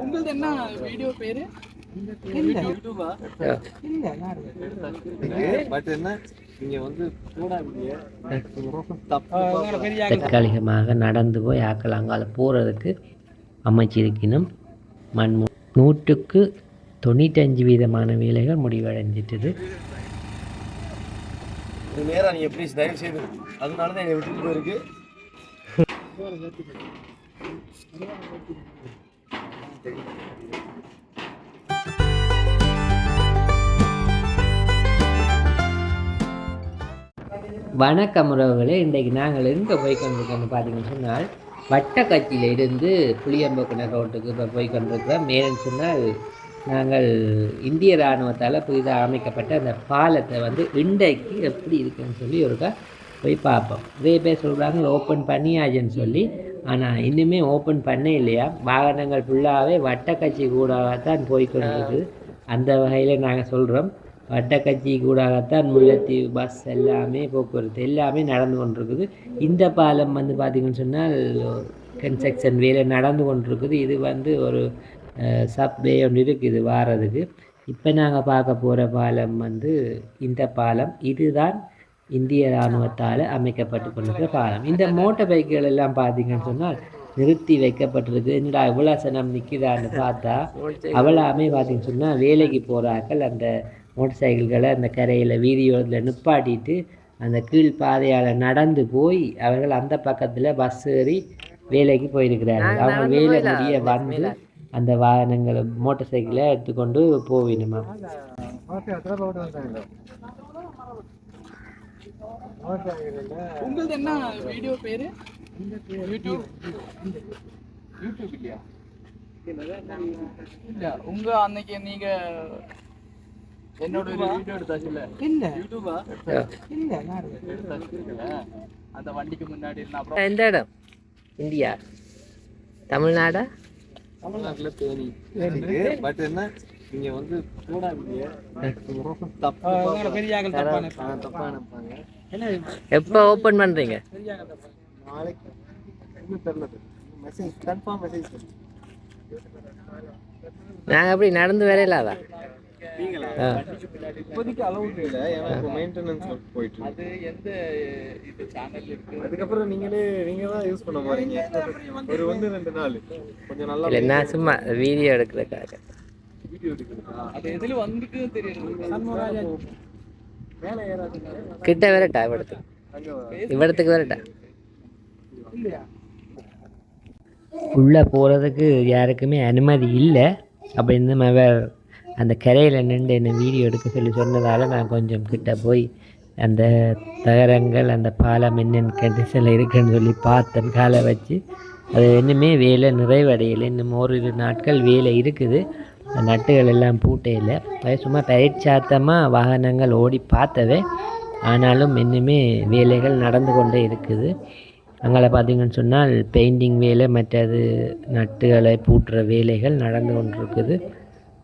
உங்களது என்ன வீடியோ பேரு யூடியூபா பட் என்ன நீங்க வந்து போடாதீங்க தற்காலிகமாக நடந்து போய் ஆக்கள் அங்கால போகிறதுக்கு அமைச்சிருக்கணும் மண் நூற்றுக்கு தொண்ணூற்றஞ்சு வீதமான வேலைகள் முடிவடைஞ்சிட்டது நேரா நீங்க ப்ளீஸ் தயவு செய்து அதனால தான் என்னை விட்டுட்டு போயிருக்கு வணக்கம் உறவுகளே இன்றைக்கு நாங்கள் எங்கே போய் கொண்டிருக்கோம்னு பார்த்தீங்கன்னு சொன்னால் வட்டக்கச்சியில் இருந்து புளியம்பக்குன ரோட்டுக்கு இப்போ போய் கொண்டிருக்கிறோம் மேலும் சொன்னால் நாங்கள் இந்திய இராணுவத்தால் புதிதாக அமைக்கப்பட்ட அந்த பாலத்தை வந்து இன்றைக்கு எப்படி இருக்குன்னு சொல்லி ஒருக்கா போய் பார்ப்போம். நிறைய பேர் சொல்கிறாங்க ஓப்பன் பண்ணியாச்சுன்னு சொல்லி. ஆனால் இன்னுமே ஓப்பன் பண்ண இல்லையா? வாகனங்கள் ஃபுல்லாகவே வட்டக்கட்சி கூடாகத்தான் போய்கொண்டிருக்குது அந்த வகையில் நாங்கள் சொல்கிறோம் வட்டக்கட்சி கூடாகத்தான் முல்லைத்தீவு பஸ் எல்லாமே போக்குவரத்து எல்லாமே நடந்து கொண்டிருக்குது. இந்த பாலம் வந்து பார்த்திங்கன்னு சொன்னால் கன்ஸ்ட்ரக்ஷன் வேலை நடந்து கொண்டிருக்குது. இது வந்து ஒரு சப்வே ஒன்று இருக்குது வாரதுக்கு. இப்போ நாங்கள் பார்க்க போகிற பாலம் வந்து இந்த பாலம். இதுதான் இந்திய இராணுவத்தால் அமைக்கப்பட்டு கொண்டிருக்கிற பாலம். இந்த மோட்டார் பைக்குகள் எல்லாம் பார்த்தீங்கன்னு சொன்னால் நிறுத்தி வைக்கப்பட்டிருக்கு. என்னடா இவ்வளோ சனம் நிற்கிறான்னு பார்த்தா அவளாமே பார்த்தீங்கன்னு சொன்னால் வேலைக்கு போகிறார்கள் அந்த மோட்டர் சைக்கிள்களை அந்த கரையில் வீதியோரத்தில் நிப்பாட்டிட்டு அந்த கீழ் பாதையால் நடந்து போய் அவர்கள் அந்த பக்கத்தில் பஸ் ஏறி வேலைக்கு போயிருக்கிறார்கள். அவங்க வேலை முடிய வந்து அந்த வாகனங்களை மோட்டார் சைக்கிளை எடுத்துக்கொண்டு போவினுமா உங்களது என்ன வீடியோ பேரு? யூடியூப் யூடியூப் இல்லையா? இல்ல உங்க அன்னைக்கு நீங்க என்னோட ஒரு வீடியோ எடுத்தாச்சுல்ல? இல்ல. யூடியூபா இல்ல எடுத்தாச்சுல்ல. அந்த வண்டிக்கு முன்னாடி நான் அப்புறம் எந்த இடம். இந்தியா. தமிழ்நாடா? தமிழ்நாட்டுல தேனி. பட் என்ன? நீங்க வந்து போடாதீங்க தப்பு பெரியாக்கள் தப்பான ஆ, தப்பா நினைப்பாங்க. எப்போ ஓப்பன் பண்ணுறீங்க நாளைக்கு. இன்னும் தெரியல. மெசேஜ் கன்ஃபார்ம் மெசேஜ் நாங்கள் அப்படி நடந்து வரையிலாதா இப்போதைக்கு அளவு இல்லை. ஏன்னா இப்போ மெயின்டெனன்ஸ் போயிட்டு இருக்கு. அது எந்த இது சேனல் இருக்கு? அதுக்கப்புறம் நீங்களே நீங்க தான் யூஸ் பண்ண போறீங்க. ஒரு ஒன்று ரெண்டு நாள். கொஞ்சம் நல்லா நான் சும்மா வீடியோ எடுக்கிறதுக்காக. கிட்ட வரட்டா இவ்வளத்துக்கு அங்கே இவ்வளத்துக்கு வரட்டா உள்ளே போகிறதுக்கு யாருக்குமே அனுமதி இல்லை. அப்படின்னு அவ அந்த கரையில் நின்று என்னை வீடியோ எடுக்க சொல்லி சொன்னதால் நான் கொஞ்சம் கிட்ட போய் அந்த தகரங்கள் அந்த பாலம் என்னென்ன கண்டிஷனில் இருக்குன்னு சொல்லி பார்த்தேன். காலை வச்சு. அது இன்னுமே வேலை நிறைவடையலை. இன்னும் ஓரிரு நாட்கள் வேலை இருக்குது. நட்டுகள் எல்லாம் பூட்டையில் இல்லை. சும்மா பயிற்சாத்தமாக வாகனங்கள் ஓடி பார்த்தவே ஆனாலும் இன்னுமே வேலைகள் நடந்து கொண்டே இருக்குது. அங்கே பார்த்தீங்கன்னு சொன்னால் பெயிண்டிங் வேலை மற்றது நட்டுகளை பூட்டுற வேலைகள் நடந்து கொண்டிருக்குது.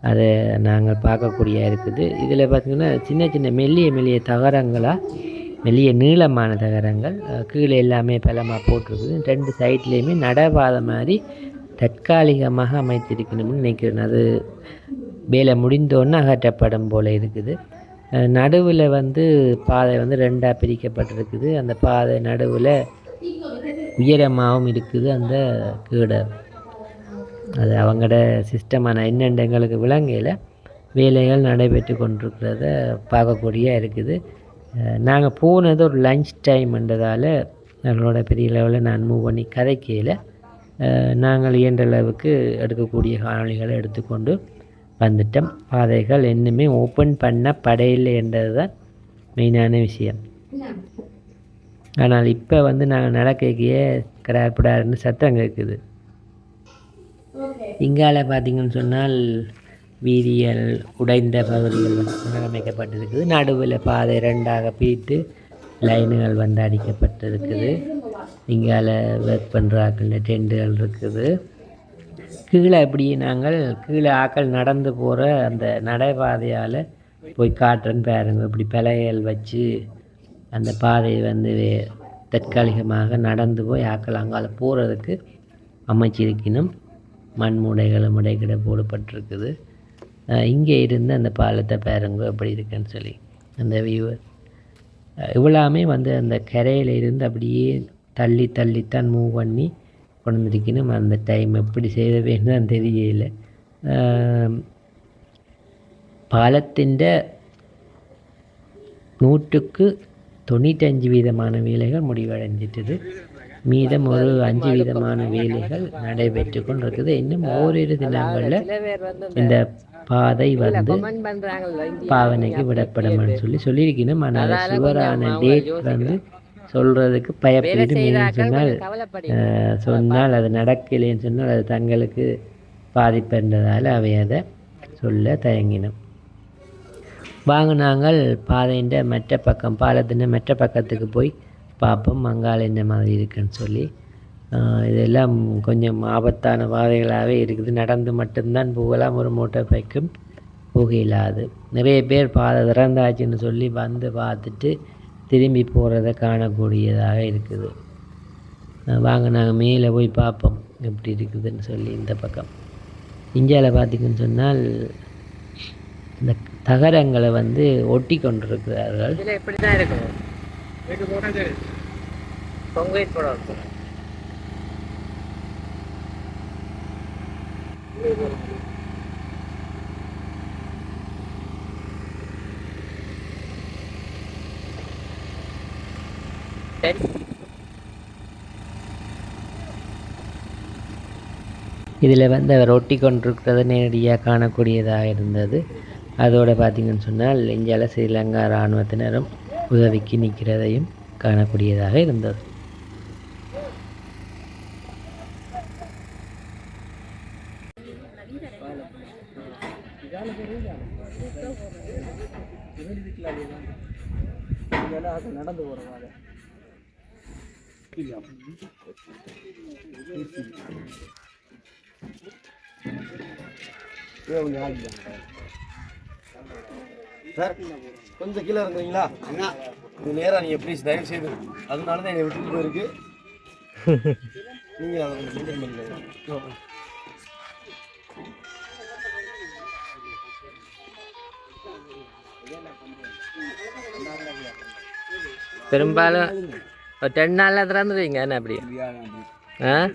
அதை நாங்கள் பார்க்கக்கூடிய இருக்குது. இதில் பார்த்திங்கன்னா சின்ன சின்ன மெல்லிய மெல்லிய தகரங்களாக மெல்லிய நீளமான தகரங்கள் கீழே எல்லாமே பலமாக போட்டிருக்குது. ரெண்டு சைட்லேயுமே நடவாத மாதிரி தற்காலிகமாக அமைத்திருக்கணும்னு நினைக்கிறேன். அது வேலை முடிந்தோன்னே அகற்றப்படும் போல் இருக்குது. நடுவில் வந்து பாதை வந்து ரெண்டாக பிரிக்கப்பட்டிருக்குது. அந்த பாதை நடுவில் உயரமாகவும் இருக்குது அந்த கீடை அது அவங்களோட சிஸ்டமான என்னென்ன எங்களுக்கு விலங்கையில் வேலைகள் நடைபெற்று கொண்டிருக்கிறத பார்க்கக்கூடிய இருக்குது. நாங்கள் போனது ஒரு லஞ்ச் டைம்ன்றதால் எங்களோட பெரிய லெவலில் நான் மூவ் பண்ணி கதைக்கையில் நாங்கள் இயன்ற அளவுக்கு எடுக்கக்கூடிய காணொலிகளை எடுத்துக்கொண்டு வந்துட்டோம். பாதைகள் இன்னுமே ஓப்பன் பண்ண படையில்லை என்றது தான் மெயினான விஷயம். ஆனால் இப்போ வந்து நாங்கள் நடக்கையே கிடாப்பிடாருன்னு சத்தம் கேட்குது இங்கால பார்த்தீங்கன்னு சொன்னால் வீதியல் உடைந்த பகுதிகள் அமைக்கப்பட்டிருக்குது நடுவில் பாதை ரெண்டாக பிரித்து லைனுகள் வந்து அடிக்கப்பட்டிருக்குது. இங்கால ஒர்க் பண்ணுறாக்கள் டெண்டுகள் இருக்குது. கீழே இப்படி நாங்கள் கீழே ஆக்கள் நடந்து போகிற அந்த நடைபாதையால் போய் காட்டுறேன்னு பாருங்க. இப்படி பிழைகள் வச்சு அந்த பாதையை வந்து தற்காலிகமாக நடந்து போய் ஆக்கள் அங்கால போகிறதுக்கு அமைச்சிருக்கணும் மண் மூடைகளும் இடைக்கிட போடப்பட்டிருக்குது. இங்கே இருந்து அந்த பாலத்தை பாருங்க எப்படி இருக்குன்னு சொல்லி. அந்த வியூ இவ்வளாமே வந்து அந்த கரையில் இருந்து அப்படியே தள்ளி தள்ளித்தான் மூவ் பண்ணி கொண்டு அந்த டைம் எப்படி செய்த வேணும் தெரியல. பாலத்தின் நூற்றுக்கு தொண்ணூற்றஞ்சு வீதமான வேலைகள் முடிவடைஞ்சிட்டது. மீதம் ஒரு அஞ்சு வீதமான வேலைகள் நடைபெற்று கொண்டிருக்குது. இன்னும் ஓரிரு தினங்களில் இந்த பாதை வந்து பாவனைக்கு விடப்படும் சொல்லி சொல்லியிருக்கணும் ஆனால் சுவரான டேட் வந்து சொல்கிறதுக்கு பயப்படும் ஏன்னு சொன்னால் சொன்னால் அது நடக்கலைன்னு சொன்னால் அது தங்களுக்கு பாதிப்புன்றதால் அவை அதை சொல்ல தயங்கினோம். வாங்க நாங்கள் பாதையின் மற்ற பக்கம் பாலத்தின் மற்ற பக்கத்துக்கு போய் பார்ப்போம். மங்கால என்ன மாதிரி இருக்குன்னு சொல்லி. இதெல்லாம் கொஞ்சம் ஆபத்தான பாதைகளாகவே இருக்குது. நடந்து மட்டும்தான் போகலாம். ஒரு மோட்டார் பைக்கும் போக இயலாது. நிறைய பேர் பாதை திறந்தாச்சுன்னு சொல்லி வந்து பார்த்துட்டு திரும்பி போகிறத காணக்கூடியதாக இருக்குது. வாங்க நாங்கள் மேலே போய் பார்ப்போம் எப்படி இருக்குதுன்னு சொல்லி இந்த பக்கம். இந்தியாவில் பார்த்திங்கன்னு சொன்னால் இந்த தகரங்களை வந்து ஒட்டி கொண்டிருக்கிறார்கள். இப்படி தான் இருக்கும் பொங்கல் போட இருக்கும் இதில் வந்து அவர் ஒட்டி கொண்டிருக்கிறது நேரடியாக காணக்கூடியதாக இருந்தது. அதோடு பார்த்திங்கன்னு சொன்னால் இந்தியாவில் ஸ்ரீலங்கா இராணுவத்தினரும் உதவிக்கு நிற்கிறதையும் காணக்கூடியதாக இருந்தது. சார் கொஞ்சம் கீழே இறங்குறீங்களா இது நேராக நீங்கள் ப்ளீஸ் தயவு செய்து அதனால தான் என்னை விட்டுட்டு போயிருக்கு. நீங்கள் அதை கொஞ்சம் மெயின்டைன் பண்ணுங்க. பெரும்பாலும் ஒரு ரெண்டு நாளில் திறந்துடுவீங்க என்ன அப்படி? ஆ?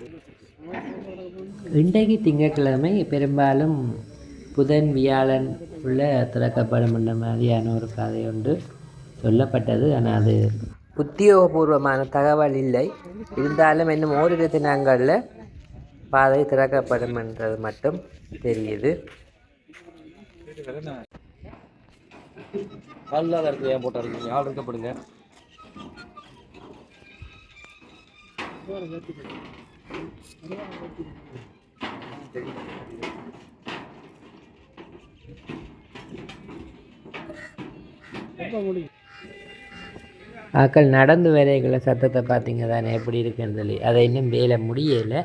இன்றைக்கு திங்கட்கிழமை பெரும்பாலும் புதன் வியாழன் உள்ள திறக்கப்படும் என்ற மாதிரியான ஒரு கதை ஒன்று சொல்லப்பட்டது. ஆனால் அது உத்தியோகபூர்வமான தகவல் இல்லை. இருந்தாலும் இன்னும் ஓரிரு தினங்களில் பாதை திறக்கப்படும் என்றது மட்டும் தெரியுது. இல்லாத இடத்துல ஏன் ஆள் இருக்கப்படுங்க ஆக்கள் நடந்து வரைகளை சத்தத்தை பார்த்தீங்க தானே எப்படி இருக்குன்னு சொல்லி. அதை இன்னும் வேலை முடியலை.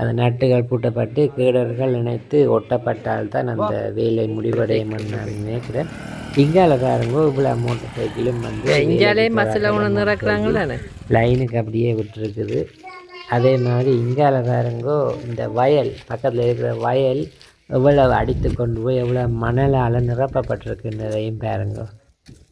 அந்த நட்டுகள் பூட்டப்பட்டு கீடர்கள் இணைத்து ஒட்டப்பட்டால்தான் அந்த வேலை முடிவடையும் நான் நினைக்கிறேன். இங்கால பாருங்க இவ்வளோ மோட்டர் சைக்கிளும் வந்து இங்காலே மசில் உணர்ந்து இறக்குறாங்களே லைனுக்கு அப்படியே விட்டுருக்குது. அதே மாதிரி இங்கால பாருங்கோ இந்த வயல் பக்கத்தில் இருக்கிற வயல் எவ்வளவு அடித்து கொண்டு போய் எவ்வளோ மணலால் நிரப்பப்பட்டிருக்குன்றதையும் பாருங்க.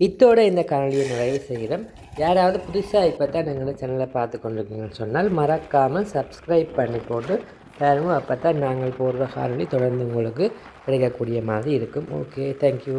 இத்தோட இந்த காணொலியை நிறைவு செய்கிறோம். யாராவது புதுசாக இப்போ தான் எங்கள் சேனலை பார்த்து கொண்டிருக்கீங்கன்னு சொன்னால் மறக்காமல் சப்ஸ்கிரைப் பண்ணி போட்டு பாருங்க. அப்போ தான் நாங்கள் போடுற காணொலி தொடர்ந்து உங்களுக்கு கிடைக்கக்கூடிய மாதிரி இருக்கும். Okay thank you